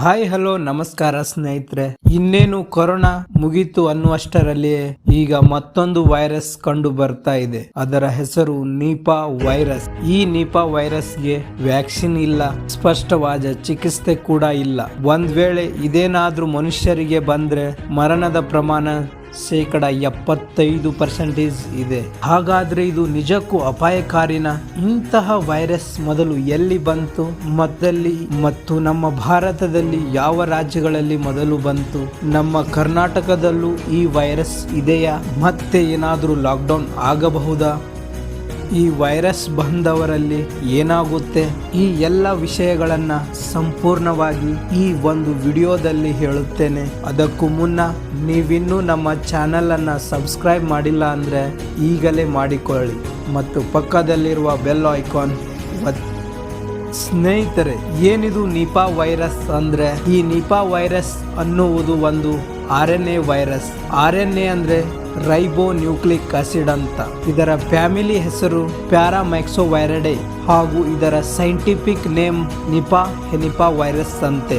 Hi, hello, ನಮಸ್ಕಾರ ಸ್ನೇಹಿತರೆ. ಇನ್ನೇನು ಕೊರೋನಾ ಮುಗೀತು ಅನ್ನುವಷ್ಟರಲ್ಲಿಯೇ ಈಗ ಮತ್ತೊಂದು ವೈರಸ್ ಕಂಡು ಬರ್ತಾ ಇದೆ. ಅದರ ಹೆಸರು ನೀಪಾ ವೈರಸ್. ಈ ನೀಪಾ ವೈರಸ್ಗೆ ವ್ಯಾಕ್ಸಿನ್ ಇಲ್ಲ. ಸ್ಪಷ್ಟವಾದ ಚಿಕಿತ್ಸೆ ಕೂಡ ಇಲ್ಲ. ಒಂದ್ ವೇಳೆ ಇದೇನಾದ್ರೂ ಮನುಷ್ಯರಿಗೆ ಬಂದ್ರೆ ಮರಣದ ಪ್ರಮಾಣ ಶೇಕಡ ಎಪ್ಪತ್ತೈದು ಪರ್ಸೆಂಟೇಜ್ ಇದೆ. ಹಾಗಾದ್ರೆ ಇದು ನಿಜಕ್ಕೂ ಅಪಾಯಕಾರಿನ? ಇಂತಹ ವೈರಸ್ ಮೊದಲು ಎಲ್ಲಿ ಬಂತು? ಮದ್ದಲ್ಲಿ ಮತ್ತು ನಮ್ಮ ಭಾರತದಲ್ಲಿ ಯಾವ ರಾಜ್ಯಗಳಲ್ಲಿ ಮೊದಲು ಬಂತು? ನಮ್ಮ ಕರ್ನಾಟಕದಲ್ಲೂ ಈ ವೈರಸ್ ಇದೆಯಾ? ಮತ್ತೆ ಏನಾದರೂ ಲಾಕ್ಡೌನ್ ಆಗಬಹುದಾ? ಈ ವೈರಸ್ ಬಂದವರಲ್ಲಿ ಏನಾಗುತ್ತೆ? ಈ ಎಲ್ಲ ವಿಷಯಗಳನ್ನ ಸಂಪೂರ್ಣವಾಗಿ ಈ ಒಂದು ವಿಡಿಯೋದಲ್ಲಿ ಹೇಳುತ್ತೇನೆ. ಅದಕ್ಕೂ ಮುನ್ನ ನೀವಿನ್ನೂ ನಮ್ಮ ಚಾನೆಲ್ ಅನ್ನ ಸಬ್ಸ್ಕ್ರೈಬ್ ಮಾಡಿಲ್ಲ ಅಂದ್ರೆ ಈಗಲೇ ಮಾಡಿಕೊಳ್ಳಿ. ಮತ್ತು ಪಕ್ಕದಲ್ಲಿರುವ ಬೆಲ್ ಐಕಾನ್ ಸ್ನೇಹಿತರೆ, ಏನಿದು ನಿಪಾ ವೈರಸ್ ಅಂದ್ರೆ? ಈ ನಿಪಾ ವೈರಸ್ ಅನ್ನುವುದು ಒಂದು R N A virus. R N A ಅಂದ್ರೆ ರೈಬೋ ನ್ಯೂಕ್ಲಿಕ್ ಆಸಿಡ್ ಅಂತ. ಇದರ ಫ್ಯಾಮಿಲಿ ಹೆಸರು ಪ್ಯಾರಾಮೈಕ್ಸೋವೈರಡೆ ಹಾಗೂ ಇದರ scientific name Nipah Henipa virus ಅಂತೆ.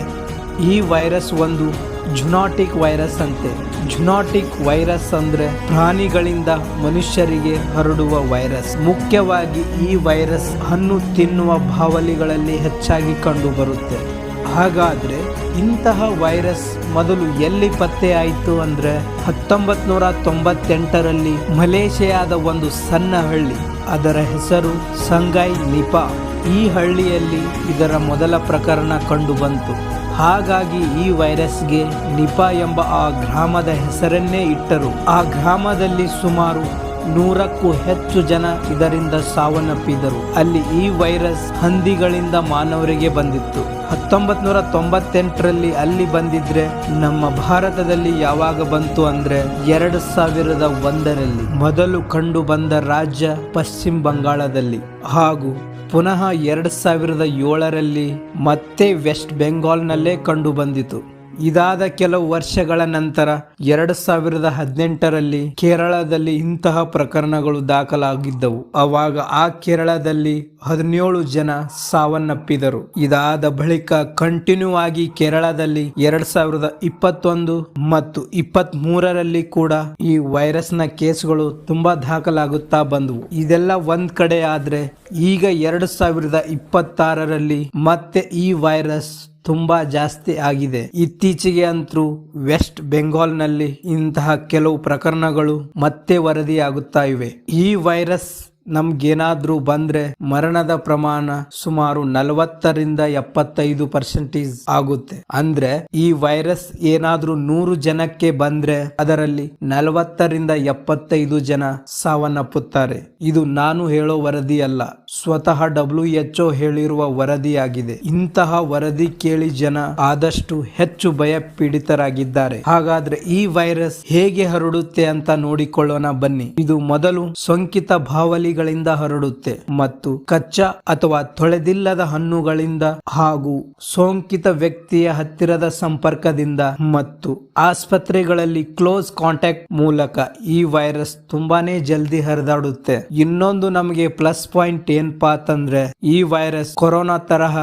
ಈ ವೈರಸ್ ಒಂದು ಜುನಾಟಿಕ್ ವೈರಸ್ ಅಂತೆ. ಜುನಾಟಿಕ್ ವೈರಸ್ ಅಂದ್ರೆ ಪ್ರಾಣಿಗಳಿಂದ ಮನುಷ್ಯರಿಗೆ ಹರಡುವ ವೈರಸ್. ಮುಖ್ಯವಾಗಿ ಈ ವೈರಸ್ ಹಣ್ಣು ತಿನ್ನುವ ಬಾವಲಿಗಳಲ್ಲಿ ಹೆಚ್ಚಾಗಿ ಕಂಡು ಬರುತ್ತೆ ಹಾಗಾದ್ರೆ ಇಂತಹ ವೈರಸ್ ಮೊದಲು ಎಲ್ಲಿ ಪತ್ತೆ ಆಯಿತು ಅಂದ್ರೆ ಹತ್ತೊಂಬತ್ ನೂರ ತೊಂಬತ್ತೆಂಟರಲ್ಲಿ ಮಲೇಷಿಯಾದ ಒಂದು ಸಣ್ಣ ಹಳ್ಳಿ. ಅದರ ಹೆಸರು ಸಂಗೈ ನಿಪಾ. ಈ ಹಳ್ಳಿಯಲ್ಲಿ ಇದರ ಮೊದಲ ಪ್ರಕರಣ ಕಂಡು ಬಂತು. ಹಾಗಾಗಿ ಈ ವೈರಸ್ಗೆ ನಿಪಾ ಎಂಬ ಆ ಗ್ರಾಮದ ಹೆಸರನ್ನೇ ಇಟ್ಟರು. ಆ ಗ್ರಾಮದಲ್ಲಿ ಸುಮಾರು ನೂರಕ್ಕೂ ಹೆಚ್ಚು ಜನ ಇದರಿಂದ ಸಾವನ್ನಪ್ಪಿದರು. ಅಲ್ಲಿ ಈ ವೈರಸ್ ಹಂದಿಗಳಿಂದ ಮಾನವರಿಗೆ ಬಂದಿತ್ತು. ಹತ್ತೊಂಬತ್ ನೂರ ತೊಂಬತ್ತೆಂಟರಲ್ಲಿ ಅಲ್ಲಿ ಬಂದಿದ್ರೆ ನಮ್ಮ ಭಾರತದಲ್ಲಿ ಯಾವಾಗ ಬಂತು ಅಂದ್ರೆ ಎರಡು ಸಾವಿರದ ಒಂದರಲ್ಲಿ. ಮೊದಲು ಕಂಡು ಬಂದ ರಾಜ್ಯ ಪಶ್ಚಿಮ ಬಂಗಾಳದಲ್ಲಿ. ಹಾಗೂ ಪುನಃ ಎರಡು ಸಾವಿರದ ಏಳರಲ್ಲಿ ಮತ್ತೆ ವೆಸ್ಟ್ ಬೆಂಗಾಲ್ನಲ್ಲೇ ಕಂಡು ಬಂದಿತು. ಇದಾದ ಕೆಲವು ವರ್ಷಗಳ ನಂತರ ಎರಡು ಸಾವಿರದ ಹದಿನೆಂಟರಲ್ಲಿ ಕೇರಳದಲ್ಲಿ ಇಂತಹ ಪ್ರಕರಣಗಳು ದಾಖಲಾಗಿದ್ದವು. ಅವಾಗ ಆ ಕೇರಳದಲ್ಲಿ ಹದಿನೇಳು ಜನ ಸಾವನ್ನಪ್ಪಿದರು. ಇದಾದ ಬಳಿಕ ಕಂಟಿನ್ಯೂ ಆಗಿ ಕೇರಳದಲ್ಲಿ ಎರಡ್ ಸಾವಿರದ ಇಪ್ಪತ್ತೊಂದು ಮತ್ತು ಇಪ್ಪತ್ತ್ ಮೂರರಲ್ಲಿ ಕೂಡ ಈ ವೈರಸ್ನ ಕೇಸ್ಗಳು ತುಂಬಾ ದಾಖಲಾಗುತ್ತಾ ಬಂದವು. ಇದೆಲ್ಲ ಒಂದ್ ಕಡೆ ಆದ್ರೆ ಈಗ ಎರಡು ಸಾವಿರದ ಇಪ್ಪತ್ತಾರರಲ್ಲಿ ಮತ್ತೆ ಈ ವೈರಸ್ ತುಂಬಾ ಜಾಸ್ತಿ ಆಗಿದೆ. ಇತ್ತೀಚೆಗೆ ಅಂತೂ ವೆಸ್ಟ್ ಬೆಂಗಾಲ್ನಲ್ಲಿ ಇಂತಹ ಕೆಲವು ಪ್ರಕರಣಗಳು ಮತ್ತೆ ವರದಿಯಾಗುತ್ತಾ ಇವೆ. ಈ ವೈರಸ್ ನಮ್ಗೇನಾದ್ರೂ ಬಂದ್ರೆ ಮರಣದ ಪ್ರಮಾಣ ಸುಮಾರು ನಲವತ್ತರಿಂದ ಎಪ್ಪತ್ತೈದು ಪರ್ಸೆಂಟೇಜ್ ಆಗುತ್ತೆ. ಅಂದ್ರೆ ಈ ವೈರಸ್ ಏನಾದ್ರೂ ನೂರು ಜನಕ್ಕೆ ಬಂದ್ರೆ ಅದರಲ್ಲಿ ನಲವತ್ತರಿಂದ ಎಪ್ಪತ್ತೈದು ಜನ ಸಾವನ್ನಪ್ಪುತ್ತಾರೆ. ಇದು ನಾನು ಹೇಳೋ ವರದಿ ಅಲ್ಲ ಸ್ವತಃ ಡಬ್ಲ್ಯೂ ಎಚ್ ಹೇಳಿರುವ ವರದಿಯಾಗಿದೆ. ಇಂತಹ ವರದಿ ಕೇಳಿ ಜನ ಆದಷ್ಟು ಹೆಚ್ಚು ಭಯ ಪೀಡಿತರಾಗಿದ್ದಾರೆ ಹಾಗಾದ್ರೆ ಈ ವೈರಸ್ ಹೇಗೆ ಹರಡುತ್ತೆ ಅಂತ ನೋಡಿಕೊಳ್ಳೋಣ ಬನ್ನಿ. ಇದು ಮೊದಲು ಸೋಂಕಿತ ಬಾವಲಿಗಳಿಂದ ಹರಡುತ್ತೆ ಮತ್ತು ಕಚ್ಚಾ ಅಥವಾ ತೊಳೆದಿಲ್ಲದ ಹಣ್ಣುಗಳಿಂದ ಹಾಗೂ ಸೋಂಕಿತ ವ್ಯಕ್ತಿಯ ಹತ್ತಿರದ ಸಂಪರ್ಕದಿಂದ ಮತ್ತು ಆಸ್ಪತ್ರೆಗಳಲ್ಲಿ ಕ್ಲೋಸ್ ಕಾಂಟ್ಯಾಕ್ಟ್ ಮೂಲಕ ಈ ವೈರಸ್ ತುಂಬಾನೇ ಜಲ್ದಿ ಹರಿದಾಡುತ್ತೆ. ಇನ್ನೊಂದು ನಮಗೆ ಪ್ಲಸ್ ಪಾಯಿಂಟ್ ಏನಪ್ಪಾ ಅಂತಂದ್ರೆ ಈ ವೈರಸ್ ಕೊರೋನಾ ತರಹ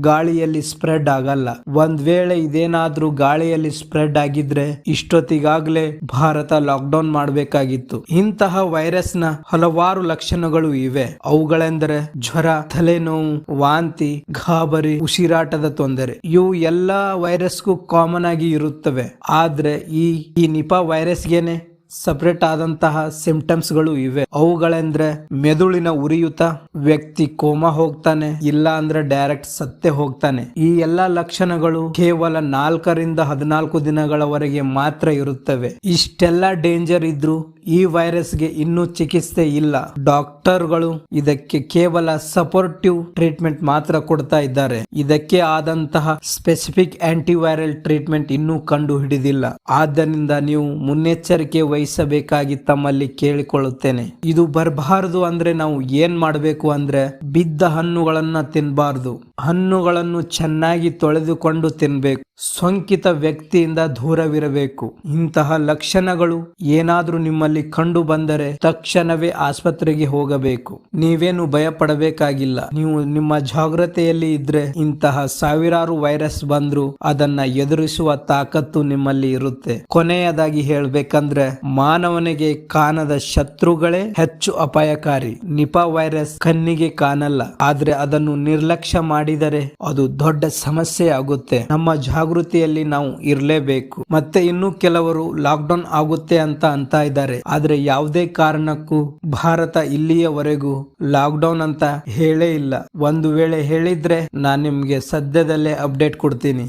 ಗಾಳಿಯಲ್ಲಿ ಸ್ಪ್ರೆಡ್ ಆಗಲ್ಲ. ಒಂದ್ ವೇಳೆ ಇದೇನಾದ್ರೂ ಗಾಳಿಯಲ್ಲಿ ಸ್ಪ್ರೆಡ್ ಆಗಿದ್ರೆ, ಇಷ್ಟೊತ್ತಿಗಾಗ್ಲೆ ಭಾರತ ಲಾಕ್ಡೌನ್ ಮಾಡಬೇಕಾಗಿತ್ತು. ಇಂತಹ ವೈರಸ್ನ ಹಲವಾರು ಲಕ್ಷಣಗಳು ಇವೆ. ಅವುಗಳೆಂದರೆ ಜ್ವರ, ತಲೆನೋವು, ವಾಂತಿ, ಗಾಬರಿ, ಉಸಿರಾಟದ ತೊಂದರೆ. ಇವು ಎಲ್ಲಾ ವೈರಸ್ಗೂ ಕಾಮನ್ ಆಗಿ ಇರುತ್ತವೆ. ಆದ್ರೆ ಈ ಈ ನಿಪಾ ವೈರಸ್ಗೆನೆ ಸಪರೇಟ್ ಆದಂತಹ ಸಿಂಪ್ಟಮ್ಸ್ಗಳು ಇವೆ. ಅವುಗಳೆಂದ್ರೆ ಮೆದುಳಿನ ಉರಿಯೂತ ವ್ಯಕ್ತಿ ಕೋಮಾ ಹೋಗ್ತಾನೆ, ಇಲ್ಲ ಅಂದ್ರೆ ಡೈರೆಕ್ಟ್ ಸತ್ತೆ ಹೋಗ್ತಾನೆ. ಈ ಎಲ್ಲಾ ಲಕ್ಷಣಗಳು ಕೇವಲ ನಾಲ್ಕರಿಂದ ಹದಿನಾಲ್ಕು ದಿನಗಳವರೆಗೆ ಮಾತ್ರ ಇರುತ್ತವೆ. ಇಷ್ಟೆಲ್ಲಾ ಡೇಂಜರ್ ಇದ್ರು ಈ ವೈರಸ್ಗೆ ಇನ್ನೂ ಚಿಕಿತ್ಸೆ ಇಲ್ಲ. ಡಾಕ್ಟರ್ಗಳು ಇದಕ್ಕೆ ಕೇವಲ ಸಪೋರ್ಟಿವ್ ಟ್ರೀಟ್ಮೆಂಟ್ ಮಾತ್ರ ಕೊಡ್ತಾ ಇದ್ದಾರೆ. ಇದಕ್ಕೆ ಆದಂತಹ ಸ್ಪೆಸಿಫಿಕ್ ಆಂಟಿವೈರಲ್ ಟ್ರೀಟ್ಮೆಂಟ್ ಇನ್ನೂ ಕಂಡು ಹಿಡಿದಿಲ್ಲ ಆದ್ದರಿಂದ ನೀವು ಮುನ್ನೆಚ್ಚರಿಕೆ ವಹಿಸಬೇಕಾಗಿ ತಮ್ಮಲ್ಲಿ ಕೇಳಿಕೊಳ್ಳುತ್ತೇನೆ. ಇದು ಬರಬಾರದು ಅಂದ್ರೆ ನಾವು ಏನ್ ಮಾಡಬೇಕು ಅಂದ್ರೆ ಬಿದ್ದ ಹಣ್ಣುಗಳನ್ನ ತಿನ್ನಬಾರ್ದು ಹಣ್ಣುಗಳನ್ನು ಚೆನ್ನಾಗಿ ತೊಳೆದುಕೊಂಡು ತಿನ್ಬೇಕು. ಸೋಂಕಿತ ವ್ಯಕ್ತಿಯಿಂದ ದೂರವಿರಬೇಕು. ಇಂತಹ ಲಕ್ಷಣಗಳು ಏನಾದರೂ ನಿಮ್ಮಲ್ಲಿ ಕಂಡು ಬಂದರೆ ತಕ್ಷಣವೇ ಆಸ್ಪತ್ರೆಗೆ ಹೋಗಬೇಕು. ನೀವೇನು ಭಯ ಪಡಬೇಕಾಗಿಲ್ಲ ನೀವು ನಿಮ್ಮ ಜಾಗ್ರತೆಯಲ್ಲಿ ಇದ್ರೆ ಇಂತಹ ಸಾವಿರಾರು ವೈರಸ್ ಬಂದ್ರು ಅದನ್ನ ಎದುರಿಸುವ ತಾಕತ್ತು ನಿಮ್ಮಲ್ಲಿ ಇರುತ್ತೆ. ಕೊನೆಯದಾಗಿ ಹೇಳ್ಬೇಕಂದ್ರೆ ಮಾನವನಿಗೆ ಕಾಣದ ಶತ್ರುಗಳೇ ಹೆಚ್ಚು ಅಪಾಯಕಾರಿ. ನಿಪಾ ವೈರಸ್ ಕಣ್ಣಿಗೆ ಕಾಣಲ್ಲ. ಆದ್ರೆ ಅದನ್ನು ನಿರ್ಲಕ್ಷ್ಯ ಮಾಡಿದರೆ ಅದು ದೊಡ್ಡ ಸಮಸ್ಯೆ ಆಗುತ್ತೆ. ನಮ್ಮ ಜಾಗೃತಿಯಲ್ಲಿ ನಾವು ಇರಲೇಬೇಕು. ಮತ್ತೆ ಇನ್ನು ಕೆಲವರು ಲಾಕ್ಡೌನ್ ಆಗುತ್ತೆ ಅಂತ ಅಂತ ಇದ್ದಾರೆ. ಆದ್ರೆ ಯಾವುದೇ ಕಾರಣಕ್ಕೂ ಭಾರತ ಇಲ್ಲಿಯವರೆಗೂ ಲಾಕ್ಡೌನ್ ಅಂತ ಹೇಳೇ ಇಲ್ಲ. ಒಂದು ವೇಳೆ ಹೇಳಿದ್ರೆ ನಾನು ನಿಮ್ಗೆ ಸದ್ಯದಲ್ಲೇ ಅಪ್ಡೇಟ್ ಕೊಡ್ತೀನಿ.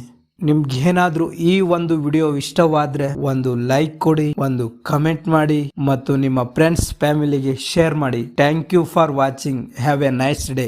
ನಿಮ್ಗೇನಾದ್ರೂ ಈ ಒಂದು ವಿಡಿಯೋ ಇಷ್ಟವಾದ್ರೆ ಒಂದು ಲೈಕ್ ಕೊಡಿ, ಒಂದು ಕಮೆಂಟ್ ಮಾಡಿ ಮತ್ತು ನಿಮ್ಮ ಫ್ರೆಂಡ್ಸ್ ಫ್ಯಾಮಿಲಿಗೆ ಶೇರ್ ಮಾಡಿ. Thank you for watching have a nice day